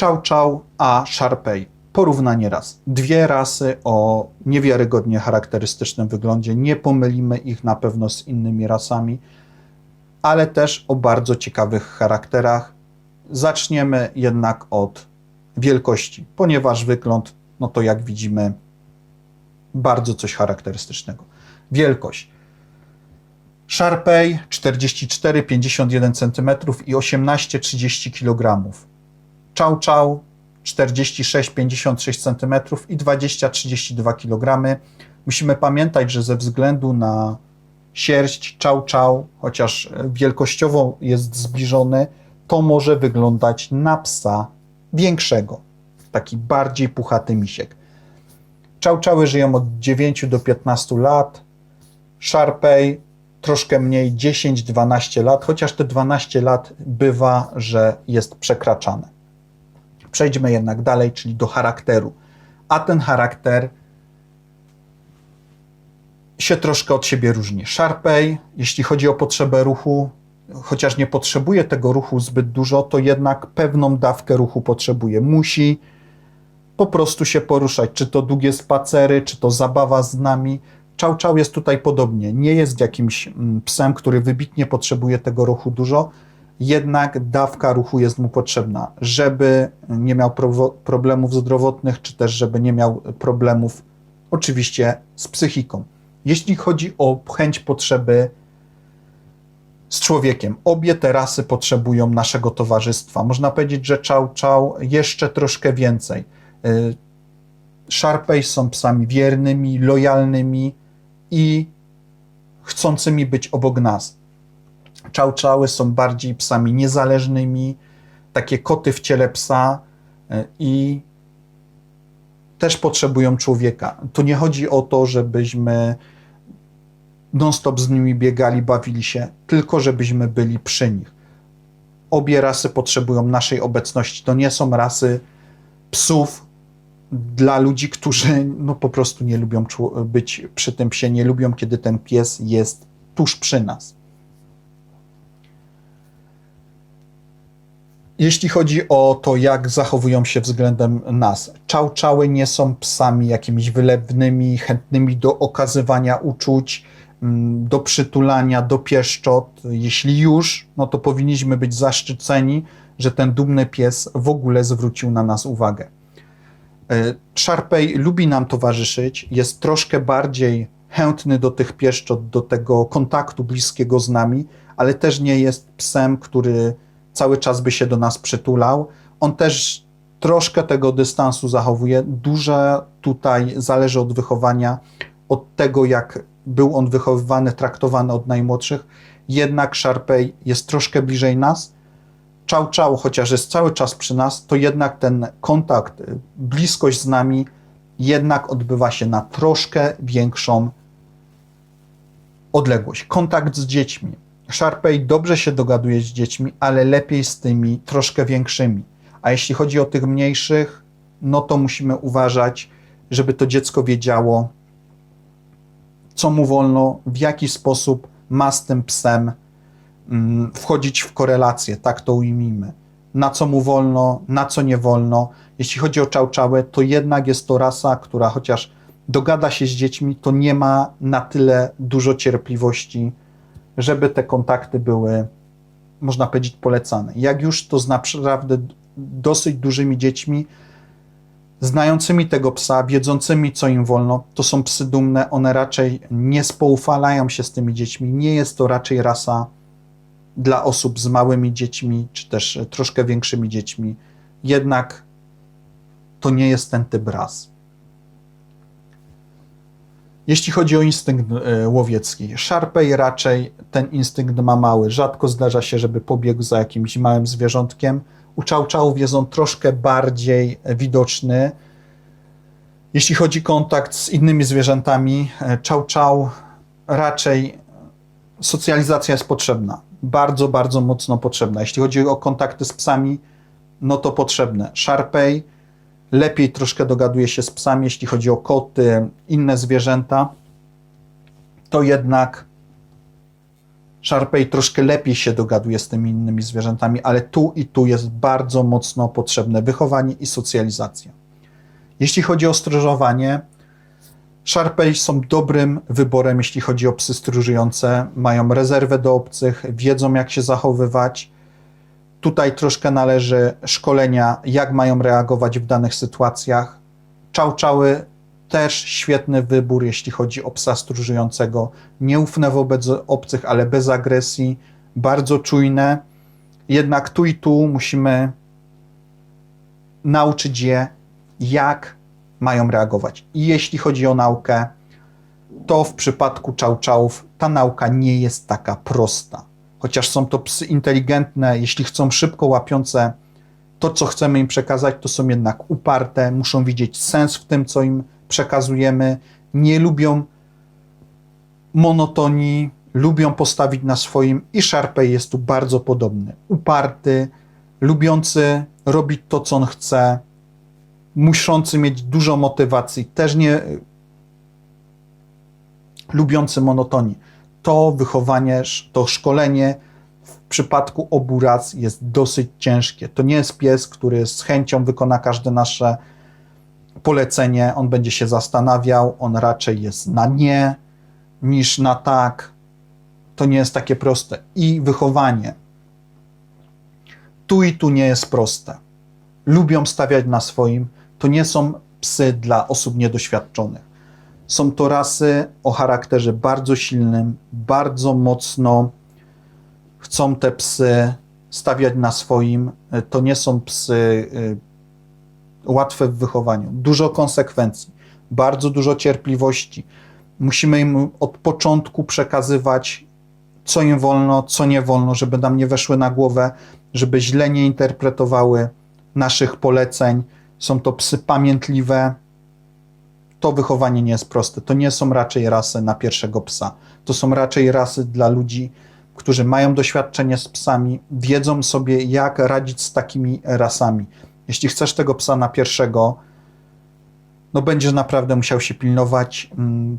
Chow Chow a Sharpei. Porównanie raz. Dwie rasy o niewiarygodnie charakterystycznym wyglądzie. Nie pomylimy ich na pewno z innymi rasami, ale też o bardzo ciekawych charakterach. Zaczniemy jednak od wielkości, ponieważ wygląd, no to jak widzimy, bardzo coś charakterystycznego. Wielkość. Sharpei 44-51 cm i 18-30 kg. Chow Chow 46-56 cm i 20-32 kg. Musimy pamiętać, że ze względu na sierść Chow Chow, chociaż wielkościowo jest zbliżony, to może wyglądać na psa większego. Taki bardziej puchaty misiek. Chowy żyją od 9 do 15 lat. Sharpei troszkę mniej 10-12 lat, chociaż te 12 lat bywa, że jest przekraczane. Przejdźmy jednak dalej, czyli do charakteru. A ten charakter się troszkę od siebie różni. Sharpei, jeśli chodzi o potrzebę ruchu, chociaż nie potrzebuje tego ruchu zbyt dużo, to jednak pewną dawkę ruchu potrzebuje. Musi po prostu się poruszać, czy to długie spacery, czy to zabawa z nami. Chow Chow jest tutaj podobnie. Nie jest jakimś mm, psem, który wybitnie potrzebuje tego ruchu dużo, jednak dawka ruchu jest mu potrzebna, żeby nie miał problemów zdrowotnych, czy też żeby nie miał problemów oczywiście z psychiką. Jeśli chodzi o chęć potrzeby z człowiekiem, obie te rasy potrzebują naszego towarzystwa. Można powiedzieć, że Chow Chow jeszcze troszkę więcej. Y, Sharpei są psami wiernymi, lojalnymi i chcącymi być obok nas. Chowy są bardziej psami niezależnymi, takie koty w ciele psa y, i też potrzebują człowieka. Tu nie chodzi o to, żebyśmy non-stop z nimi biegali, bawili się, tylko żebyśmy byli przy nich. Obie rasy potrzebują naszej obecności. To nie są rasy psów dla ludzi, którzy no, po prostu nie lubią być przy tym psie, nie lubią, kiedy ten pies jest tuż przy nas. Jeśli chodzi o to, jak zachowują się względem nas, czał czały nie są psami jakimiś wylewnymi, chętnymi do okazywania uczuć, mm, do przytulania, do pieszczot. Jeśli już, no to powinniśmy być zaszczyceni, że ten dumny pies w ogóle zwrócił na nas uwagę. E, Sharpei lubi nam towarzyszyć, jest troszkę bardziej chętny do tych pieszczot, do tego kontaktu bliskiego z nami, ale też nie jest psem, który cały czas by się do nas przytulał. On też troszkę tego dystansu zachowuje. Dużo tutaj zależy od wychowania, od tego, jak był on wychowywany, traktowany od najmłodszych. Jednak Sharpei jest troszkę bliżej nas. Chow Chow, chociaż jest cały czas przy nas, to jednak ten kontakt, y, bliskość z nami jednak odbywa się na troszkę większą odległość. Kontakt z dziećmi. Sharpei dobrze się dogaduje z dziećmi, ale lepiej z tymi troszkę większymi. A jeśli chodzi o tych mniejszych, no to musimy uważać, żeby to dziecko wiedziało, co mu wolno, w jaki sposób ma z tym psem mm, wchodzić w korelację, tak to ujmijmy. Na co mu wolno, na co nie wolno. Jeśli chodzi o czałczałę, to jednak jest to rasa, która chociaż dogada się z dziećmi, to nie ma na tyle dużo cierpliwości, żeby te kontakty były, można powiedzieć, polecane. Jak już to z naprawdę dosyć dużymi dziećmi, znającymi tego psa, wiedzącymi, co im wolno, to są psy dumne, one raczej nie spoufalają się z tymi dziećmi. Nie jest to raczej rasa dla osób z małymi dziećmi, czy też troszkę większymi dziećmi. Jednak to nie jest ten typ ras. Jeśli chodzi o instynkt e, łowiecki, Sharpei raczej ten instynkt ma mały. Rzadko zdarza się, żeby pobiegł za jakimś małym zwierzątkiem. U czałczałów jest on troszkę bardziej widoczny. Jeśli chodzi o kontakt z innymi zwierzętami, czał-czał raczej socjalizacja jest potrzebna. Bardzo, bardzo mocno potrzebna. Jeśli chodzi o kontakty z psami, no to potrzebne. Sharpei lepiej troszkę dogaduje się z psami, jeśli chodzi o koty, inne zwierzęta, to jednak Sharpei troszkę lepiej się dogaduje z tymi innymi zwierzętami, ale tu i tu jest bardzo mocno potrzebne wychowanie i socjalizacja. Jeśli chodzi o stróżowanie, Sharpei są dobrym wyborem, jeśli chodzi o psy stróżujące. Mają rezerwę do obcych, wiedzą jak się zachowywać. Tutaj troszkę należy szkolenia, jak mają reagować w danych sytuacjach. Czałczały też świetny wybór, jeśli chodzi o psa stróżującego. Nieufne wobec obcych, ale bez agresji, bardzo czujne. Jednak tu i tu musimy nauczyć je, jak mają reagować. I jeśli chodzi o naukę, to w przypadku czałczałów ta nauka nie jest taka prosta. Chociaż są to psy inteligentne, jeśli chcą szybko łapiące to, co chcemy im przekazać, to są jednak uparte, muszą widzieć sens w tym, co im przekazujemy, nie lubią monotonii, lubią postawić na swoim i Sharpei jest tu bardzo podobny. Uparty, lubiący robić to, co on chce, muszący mieć dużo motywacji, też nie lubiący monotonii. To wychowanie, to szkolenie w przypadku obu raz jest dosyć ciężkie. To nie jest pies, który z chęcią wykona każde nasze polecenie, on będzie się zastanawiał, on raczej jest na nie niż na tak. To nie jest takie proste. I wychowanie. Tu i tu nie jest proste. Lubią stawiać na swoim. To nie są psy dla osób niedoświadczonych. Są to rasy o charakterze bardzo silnym, bardzo mocno chcą te psy stawiać na swoim. To nie są psy y, łatwe w wychowaniu, dużo konsekwencji, bardzo dużo cierpliwości. Musimy im od początku przekazywać, co im wolno, co nie wolno, żeby nam nie weszły na głowę, żeby źle nie interpretowały naszych poleceń. Są to psy pamiętliwe. To wychowanie nie jest proste. To nie są raczej rasy na pierwszego psa. To są raczej rasy dla ludzi, którzy mają doświadczenie z psami, wiedzą sobie, jak radzić z takimi rasami jeśli chcesz tego psa na pierwszego, no będziesz naprawdę musiał się pilnować mm,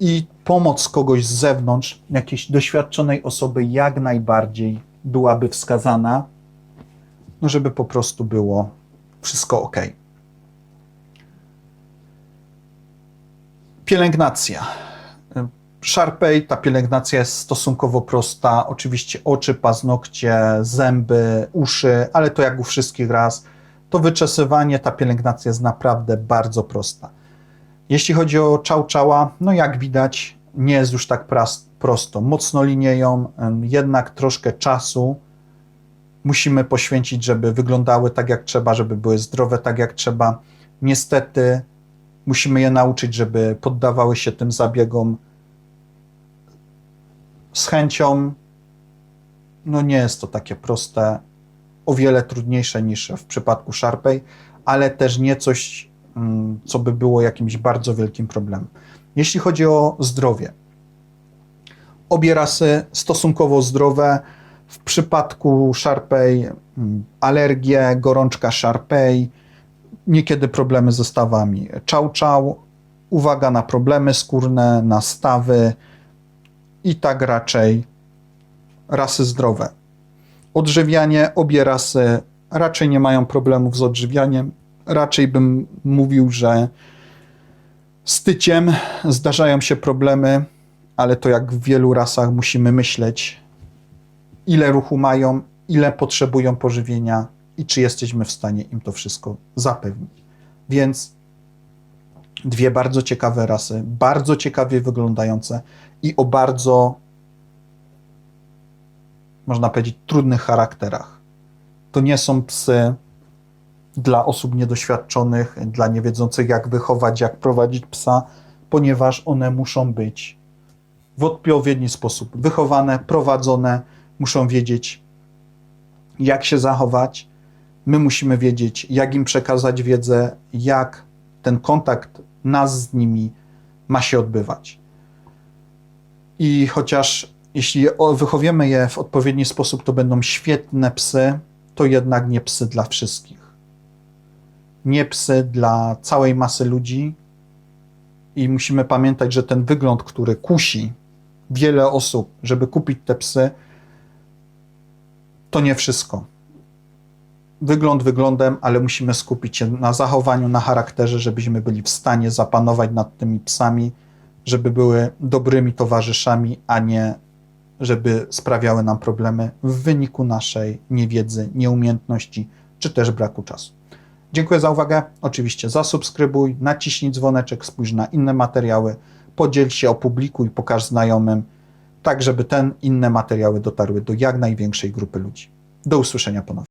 i pomoc kogoś z zewnątrz, jakiejś doświadczonej osoby, jak najbardziej byłaby wskazana, no żeby po prostu było wszystko ok. Pielęgnacja. Sharpei, ta pielęgnacja jest stosunkowo prosta. Oczywiście oczy, paznokcie, zęby, uszy, ale to jak u wszystkich raz to wyczesywanie, ta pielęgnacja jest naprawdę bardzo prosta. Jeśli chodzi o czałczała, no jak widać, nie jest już tak prosto. Mocno linieją, jednak troszkę czasu musimy poświęcić, żeby wyglądały tak jak trzeba, żeby były zdrowe tak jak trzeba. Niestety musimy je nauczyć, żeby poddawały się tym zabiegom z chęcią. No nie jest to takie proste o wiele trudniejsze niż w przypadku Sharpei, ale też nie coś, mm, co by było jakimś bardzo wielkim problemem. Jeśli chodzi o zdrowie, obie rasy stosunkowo zdrowe. W przypadku Sharpei mm, alergie, gorączka Sharpei, niekiedy problemy ze stawami. Czał czał, uwaga na problemy skórne, na stawy i tak raczej rasy zdrowe. Odżywianie, obie rasy raczej nie mają problemów z odżywianiem. Raczej bym mówił, że z tyciem zdarzają się problemy, ale to jak w wielu rasach musimy myśleć, ile ruchu mają, ile potrzebują pożywienia i czy jesteśmy w stanie im to wszystko zapewnić. Więc dwie bardzo ciekawe rasy, bardzo ciekawie wyglądające i o bardzo można powiedzieć, trudnych charakterach. To nie są psy dla osób niedoświadczonych, dla niewiedzących, jak wychować, jak prowadzić psa, ponieważ one muszą być w odpowiedni sposób wychowane, prowadzone, muszą wiedzieć, jak się zachować. My musimy wiedzieć, jak im przekazać wiedzę, jak ten kontakt nas z nimi ma się odbywać. I chociaż jeśli wychowiemy je w odpowiedni sposób, to będą świetne psy, to jednak nie psy dla wszystkich. Nie psy dla całej masy ludzi. I musimy pamiętać, że ten wygląd, który kusi wiele osób, żeby kupić te psy, to nie wszystko. Wygląd wyglądem, ale musimy skupić się na zachowaniu, na charakterze, żebyśmy byli w stanie zapanować nad tymi psami, żeby były dobrymi towarzyszami, a nie żeby sprawiały nam problemy w wyniku naszej niewiedzy, nieumiejętności czy też braku czasu. Dziękuję za uwagę. Oczywiście zasubskrybuj, naciśnij dzwoneczek, spójrz na inne materiały, podziel się, opublikuj, pokaż znajomym, tak żeby ten inne materiały dotarły do jak największej grupy ludzi. Do usłyszenia ponownie.